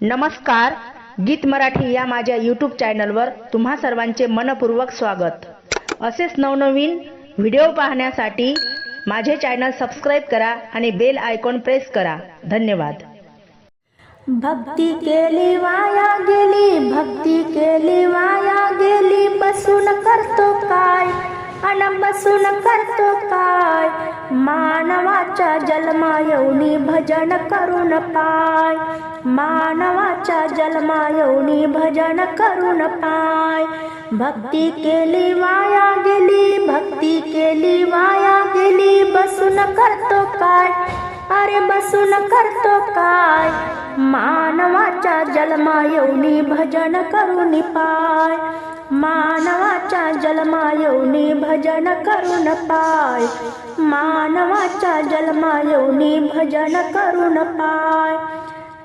नमस्कार गीत मराठी या माझ्या यूट्यूब चॅनलवर तुम्हा सर्वांचे मनपूर्वक स्वागत. असेच नवनवीन व्हिडिओ पाहण्यासाठी माझे चॅनल सबस्क्राईब करा आणि बेल आयकॉन प्रेस करा. धन्यवाद. भक्ती केली वाया गेली भक्ती केली वाया गेली बसून करतो काय? मानवाच्या जन्मा भजन करून पाय. मानवाच्या जन्मा भजन करून पाय. भक्ती केली वाया गेली भक्ती केली वाया गेली बसून करतो काय? अरे बसून करतो काय? मा जन्मा येऊनी भजन करून पाय मानवाच्या जन्मा येऊनी भजन करून पाय मानवाच्या जन्मा येऊनी भजन करून पाय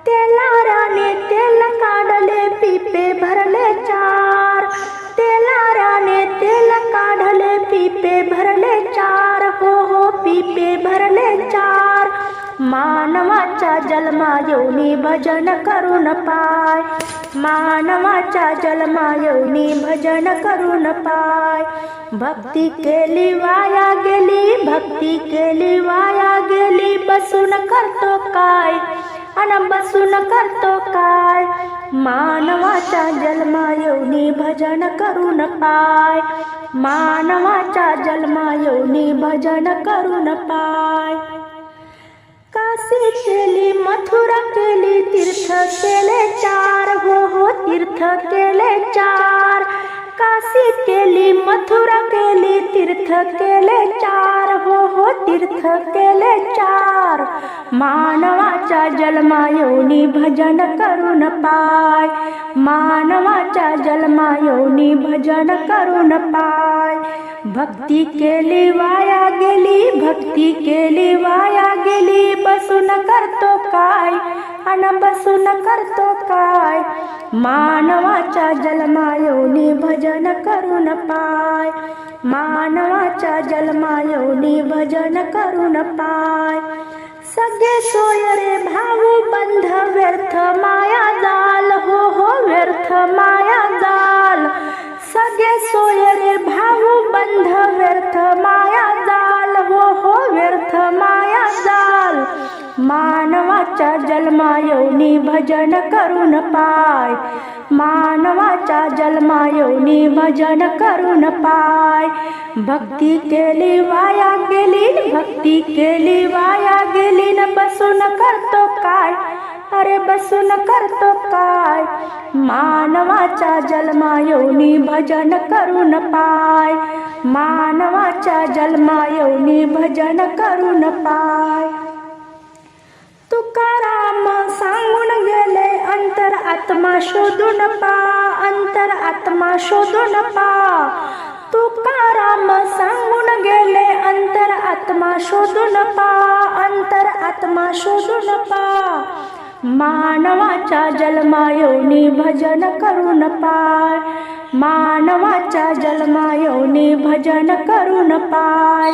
तेलाराने तेल काढले पिपे भरले चार. तेलाराने तेल काढले पिपे भरले चार. हो हो पिपे भरले चार. मानवाच्या जन्मा येऊनी भजन करून पाय. मानवाच्या जन्मा येऊनी भजन करून पाय. भक्ती केली वाया गेली भक्ती केली वाया गेली बसून करतो काय? अन बसून करतो काय? मानवाच्या जन्मा येऊनी भजन करून पाय. मानवाच्या जन्मा येऊनी भजन करून पाय. काशी केली मथुरा केली तीर्थ केले चार. हो हो तीर्थ केले चार. काशी केली मथुरा केली तीर्थ केले चार. हो हो तीर्थ केले चार. मानवाच्या जन्मा येऊनी भजन करून पाय. मानवाच्या जन्मा येऊनी भजन करून पाय. भक्ती केली वाया गेली भक्ती केली वाया गेली बसून करतो काय? अन बसून करतो काय? मानवाच्या जन्मा भजन करून पाय. मानवाच्या जन्मा भजन करून पाय. सगळे सोय रे भाऊ बंध मानवाच्या जन्मायवनी भजन करून पाय. मानवाच्या जन्मायवनी भजन करून पाय. भक्ती केली वाया गेली भक्ती केली वाया गेली न बसून करतो काय? अरे बसून करतो काय? मानवाच्या जन्मायवनी भजन करून पाय. मानवाच्या जन्मायवनी भजन करून पाय. आत्मा शोधून पा अंतर आत्मा शोधून पा. तुकाराम सांगून गेले अंतर आत्मा शोधून पा अंतर आत्मा शोधून पा. मानवाच्या जन्मायोनी भजन करून पाय मानवाच्या जन्मायोनी भजन करून पाय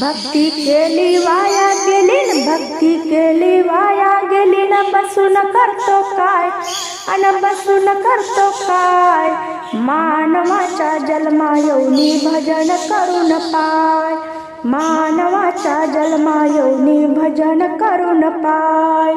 भक्ती केली वाया गेली भक्ती केली वाया गेली न बसून करतो काय? अन बसून करतो काय? मानवाच्या जन्मा येऊनी भजन करून पाय. मानवाच्या जन्मा येऊनी भजन करून पाय.